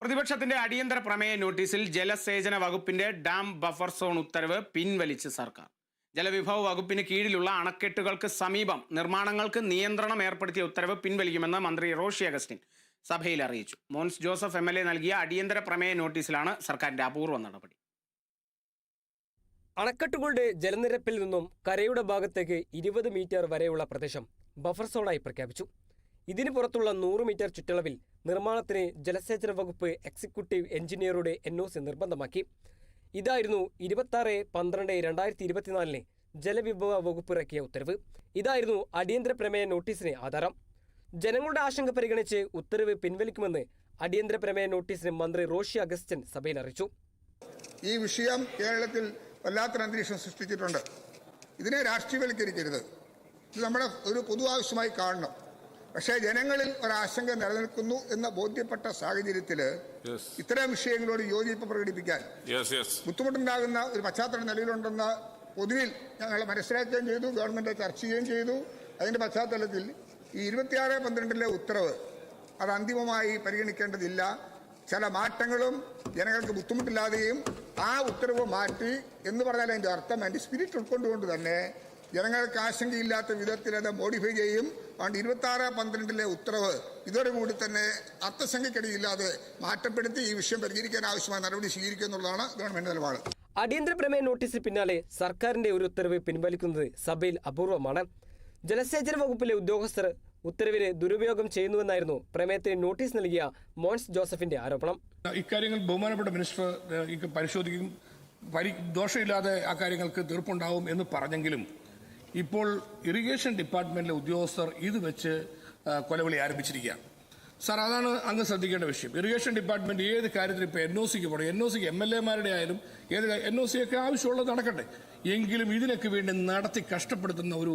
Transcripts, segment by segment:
പ്രതിപക്ഷത്തിന്റെ അടിയന്തര പ്രമേയ നോട്ടീസിൽ ജലസേചന വകുപ്പിന്റെ ഡാം ബഫർ സോൺ ഉത്തരവ് പിൻവലിച്ച് സർക്കാർ. ജലവിഭവ വകുപ്പിന് കീഴിലുള്ള അണക്കെട്ടുകൾക്ക് സമീപം നിർമ്മാണങ്ങൾക്ക് നിയന്ത്രണം ഏർപ്പെടുത്തിയ ഉത്തരവ് പിൻവലിക്കുമെന്ന് മന്ത്രി റോഷി അഗസ്റ്റിൻ സഭയിൽ അറിയിച്ചു. Mons Joseph M L A നൽകിയ അടിയന്തര പ്രമേയ നോട്ടീസിലാണ് സർക്കാരിന്റെ അപൂർവ നടപടി. അണക്കെട്ടുകളുടെ ജലനിരപ്പിൽ നിന്നും കരയുടെ ഭാഗത്തേക്ക് ഇരുപത് മീറ്റർ വരെയുള്ള പ്രദേശം ബഫർ സോണായി പ്രഖ്യാപിച്ചു. ഇതിനു പുറത്തുള്ള നൂറ് മീറ്റർ ചുറ്റളവിൽ നിർമ്മാണത്തിന് ജലസേചന വകുപ്പ് എക്സിക്യൂട്ടീവ് എഞ്ചിനീയറുടെ എൻ ഒ സി നിർബന്ധമാക്കി. ഇതായിരുന്നു ഇരുപത്തി പന്ത്രണ്ട് രണ്ടായിരത്തി ഇരുപത്തിനാലിന് ജലവിഭവ വകുപ്പ് ഇറക്കിയ ഉത്തരവ്. ഇതായിരുന്നു അടിയന്തര പ്രമേയ നോട്ടീസിന് ആധാരം. ജനങ്ങളുടെ ആശങ്ക പരിഗണിച്ച് ഉത്തരവ് പിൻവലിക്കുമെന്ന് അടിയന്തര പ്രമേയ നോട്ടീസിന് മന്ത്രി റോഷി അഗസ്റ്റ്യൻ സഭയിൽ അറിയിച്ചു. ഈ വിഷയം കേരളത്തിൽ വല്ലാത്തൊരു അന്തരീക്ഷം സൃഷ്ടിച്ചിട്ടുണ്ട്. ഇതിനെ രാഷ്ട്രീയവൽക്കരിക്കരുത്. ഇത് നമ്മുടെ ഒരു പൊതു ആവശ്യമായി കാണണം. പക്ഷേ ജനങ്ങളിൽ ഒരാശങ്ക നിലനിൽക്കുന്നു എന്ന ബോധ്യപ്പെട്ട സാഹചര്യത്തിൽ ഇത്തരം വിഷയങ്ങളോട് യോജിപ്പ് പ്രകടിപ്പിക്കാൻ. ബുദ്ധിമുട്ടുണ്ടാകുന്ന ഒരു പശ്ചാത്തലം നിലവിലുണ്ടെന്ന് പൊതുവിൽ ഞങ്ങൾ മനസ്സിലാക്കുകയും ചെയ്തു ഗവൺമെന്റ് ചർച്ച ചെയ്യുകയും ചെയ്തു. അതിന്റെ പശ്ചാത്തലത്തിൽ ഈ ഇരുപത്തിയാറ് പന്ത്രണ്ടിലെ ഉത്തരവ് അത് അന്തിമമായി പരിഗണിക്കേണ്ടതില്ല. ചില മാറ്റങ്ങളും ജനങ്ങൾക്ക് ബുദ്ധിമുട്ടില്ലാതെയും ആ ഉത്തരവ് മാറ്റി എന്ന് പറഞ്ഞാൽ അതിന്റെ അർത്ഥം അതിന്റെ സ്പിരിറ്റ് ഉൾക്കൊണ്ടുകൊണ്ട് തന്നെ ജനങ്ങൾക്ക് ആശങ്കയില്ലാത്ത വിധത്തിൽ അത് മോഡിഫൈ ചെയ്യും. അതുകൊണ്ട് ഇരുപത്തി ആറ് പന്ത്രണ്ടിലെ ഉത്തരവ്. ഇതോടുകൂടി തന്നെ അർത്ഥസംഖ്യക്കടിയില്ലാതെ മാറ്റപ്പെടുത്തി ഈ വിഷയം പരിഹരിക്കാൻ ആവശ്യമായ നടപടി സ്വീകരിക്കുക എന്നുള്ളതാണ് ഗവൺമെന്റ് നിലപാട്. അടിയന്തര പ്രമേയ നോട്ടീസിന് പിന്നാലെ സർക്കാരിന്റെ ഒരു ഉത്തരവ് പിൻവലിക്കുന്നത് സഭയിൽ അപൂർവമാണ്. ജലസേചന വകുപ്പിലെ ഉദ്യോഗസ്ഥർ ഉത്തരവിന് ദുരുപയോഗം ചെയ്യുന്നുവെന്നായിരുന്നു പ്രമേയത്തിന് നോട്ടീസ് നൽകിയ മോൻസ് ജോസഫിന്റെ ആരോപണം. ഇക്കാര്യങ്ങൾ ബഹുമാനപ്പെട്ട മിനിസ്റ്റർ പരിശോധിക്കും. പരി ദോഷമില്ലാതെ ആ കാര്യങ്ങൾക്ക് തീർപ്പുണ്ടാവും എന്ന് പറഞ്ഞെങ്കിലും ഇപ്പോൾ ഇറിഗേഷൻ ഡിപ്പാർട്ട്മെന്റിലെ ഉദ്യോഗസ്ഥർ ഇത് വെച്ച് കൊലവിളി ആരംഭിച്ചിരിക്കുകയാണ്. സാർ അതാണ് അങ്ങ് ശ്രദ്ധിക്കേണ്ട വിഷയം. ഇറിഗേഷൻ ഡിപ്പാർട്ട്മെന്റ് ഏത് കാര്യത്തിൽ ഇപ്പോൾ എൻ ഒ സിക്ക് പോകണം. എൻ ഒ സിക്ക് എം എൽ എമാരുടെ ആയാലും ഏത് എൻ ഒ സി ഒക്കെ ആവശ്യമുള്ളത് നടക്കട്ടെ. എങ്കിലും ഇതിനൊക്കെ വേണ്ടി നടത്തി കഷ്ടപ്പെടുത്തുന്ന ഒരു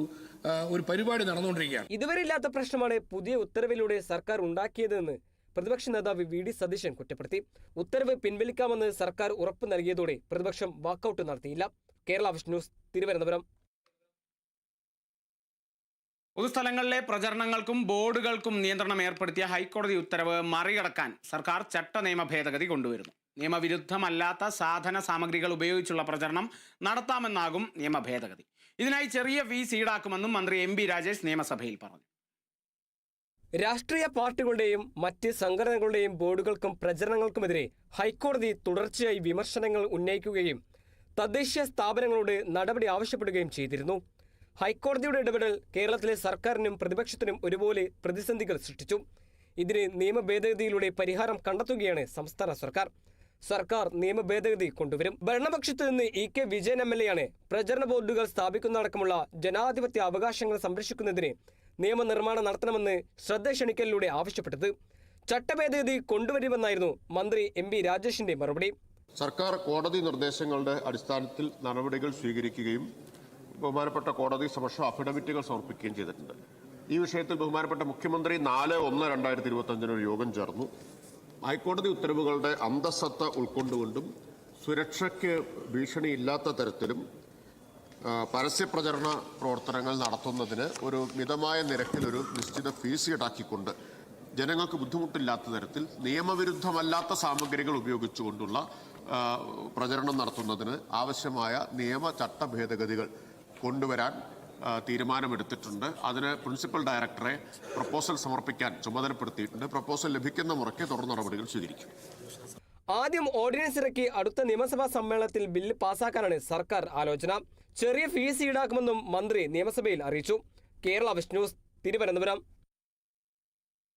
ഒരു പരിപാടി നടന്നുകൊണ്ടിരിക്കുകയാണ്. ഇതുവരെ ഇല്ലാത്ത പ്രശ്നമാണ് പുതിയ ഉത്തരവിലൂടെ സർക്കാർ ഉണ്ടാക്കിയതെന്ന് പ്രതിപക്ഷ നേതാവ് വി. ഡി. സതീശൻ കുറ്റപ്പെടുത്തി. ഉത്തരവ് പിൻവലിക്കാമെന്ന് സർക്കാർ ഉറപ്പ് നൽകിയതോടെ പ്രതിപക്ഷം വാക്കൌട്ട് നടത്തിയില്ല. കേരള ന്യൂസ് തിരുവനന്തപുരം. പൊതുസ്ഥലങ്ങളിലെ പ്രചരണങ്ങൾക്കും ബോർഡുകൾക്കും നിയന്ത്രണം ഏർപ്പെടുത്തിയ ഹൈക്കോടതി ഉത്തരവ് മറികടക്കാൻ സർക്കാർ ചട്ട നിയമ ഭേദഗതി കൊണ്ടുവരുന്നു. നിയമവിരുദ്ധമല്ലാത്ത സാധന സാമഗ്രികൾ ഉപയോഗിച്ചുള്ള പ്രചരണം നടത്താമെന്നാകും നിയമ ഭേദഗതി. ഇതിനായി ചെറിയ ഫീസ് ഈടാക്കുമെന്നും മന്ത്രി എം രാജേഷ് നിയമസഭയിൽ പറഞ്ഞു. രാഷ്ട്രീയ പാർട്ടികളുടെയും മറ്റ് സംഘടനകളുടെയും ബോർഡുകൾക്കും പ്രചരണങ്ങൾക്കുമെതിരെ ഹൈക്കോടതി തുടർച്ചയായി വിമർശനങ്ങൾ ഉന്നയിക്കുകയും തദ്ദേശീയ സ്ഥാപനങ്ങളോട് നടപടി ആവശ്യപ്പെടുകയും ചെയ്തിരുന്നു. ഹൈക്കോടതിയുടെ ഇടപെടൽ കേരളത്തിലെ സർക്കാരിനും പ്രതിപക്ഷത്തിനും ഒരുപോലെ പ്രതിസന്ധികൾ സൃഷ്ടിച്ചു. ഇതിന് നിയമ ഭേദഗതിയിലൂടെ പരിഹാരം കണ്ടെത്തുകയാണ് സംസ്ഥാന സർക്കാർ. സർക്കാർ നിയമ ഭേദഗതി കൊണ്ടുവരും. ഭരണപക്ഷത്ത് നിന്ന് E K Vijayan M L എയാണ് പ്രചരണ ബോർഡുകൾ സ്ഥാപിക്കുന്നതടക്കമുള്ള ജനാധിപത്യ അവകാശങ്ങൾ സംരക്ഷിക്കുന്നതിന് നിയമനിർമ്മാണം നടത്തണമെന്ന് ശ്രദ്ധ ക്ഷണിക്കലിലൂടെ ആവശ്യപ്പെട്ടത്. ചട്ടഭേദഗതി കൊണ്ടുവരുമെന്നായിരുന്നു മന്ത്രി എം പി രാജേഷിന്റെ മറുപടി. സർക്കാർ കോടതി നിർദ്ദേശങ്ങളുടെ അടിസ്ഥാനത്തിൽ നടപടികൾ സ്വീകരിക്കുകയും ബഹുമാനപ്പെട്ട കോടതി സമക്ഷം അഫിഡവിറ്റുകൾ സമർപ്പിക്കുകയും ചെയ്തിട്ടുണ്ട്. ഈ വിഷയത്തിൽ ബഹുമാനപ്പെട്ട മുഖ്യമന്ത്രി നാല് ഒന്ന് രണ്ടായിരത്തി ഇരുപത്തി അഞ്ചിന് ഒരു യോഗം ചേർന്നു. ഹൈക്കോടതി ഉത്തരവുകളുടെ അന്തസ്സത്ത ഉൾക്കൊണ്ടുകൊണ്ടും സുരക്ഷയ്ക്ക് ഭീഷണിയില്ലാത്ത തരത്തിലും പരസ്യപ്രചരണ പ്രവർത്തനങ്ങൾ നടത്തുന്നതിന് ഒരു മിതമായ നിരക്കിൽ ഒരു നിശ്ചിത ഫീസ് ഈടാക്കിക്കൊണ്ട് ജനങ്ങൾക്ക് ബുദ്ധിമുട്ടില്ലാത്ത തരത്തിൽ നിയമവിരുദ്ധമല്ലാത്ത സാമഗ്രികൾ ഉപയോഗിച്ചുകൊണ്ടുള്ള പ്രചരണം നടത്തുന്നതിന് ആവശ്യമായ നിയമ ചട്ട ഭേദഗതികൾ കൊണ്ടുവരാൻ തീരുമാനമെടുത്തിട്ടുണ്ട്. അതിന് പ്രിൻസിപ്പൽ ഡയറക്ടറെ പ്രപ്പോസൽ സമർപ്പിക്കാൻ ചുമതലപ്പെടുത്തിയിട്ടുണ്ട്. പ്രപ്പോസൽ ലഭിക്കുന്ന മുറയ്ക്ക് തുടർ നടപടികൾ സ്വീകരിക്കും. ആദ്യം ഓർഡിനൻസ് ഇറക്കി അടുത്ത നിയമസഭാ സമ്മേളനത്തിൽ ബില്ല് പാസാക്കാനാണ് സർക്കാർ ആലോചന. ചെറിയ ഫീസ് ഈടാക്കുമെന്നും മന്ത്രി നിയമസഭയിൽ അറിയിച്ചു. കേരള വിഷ്ണുസ് തിരുവനന്തപുരം.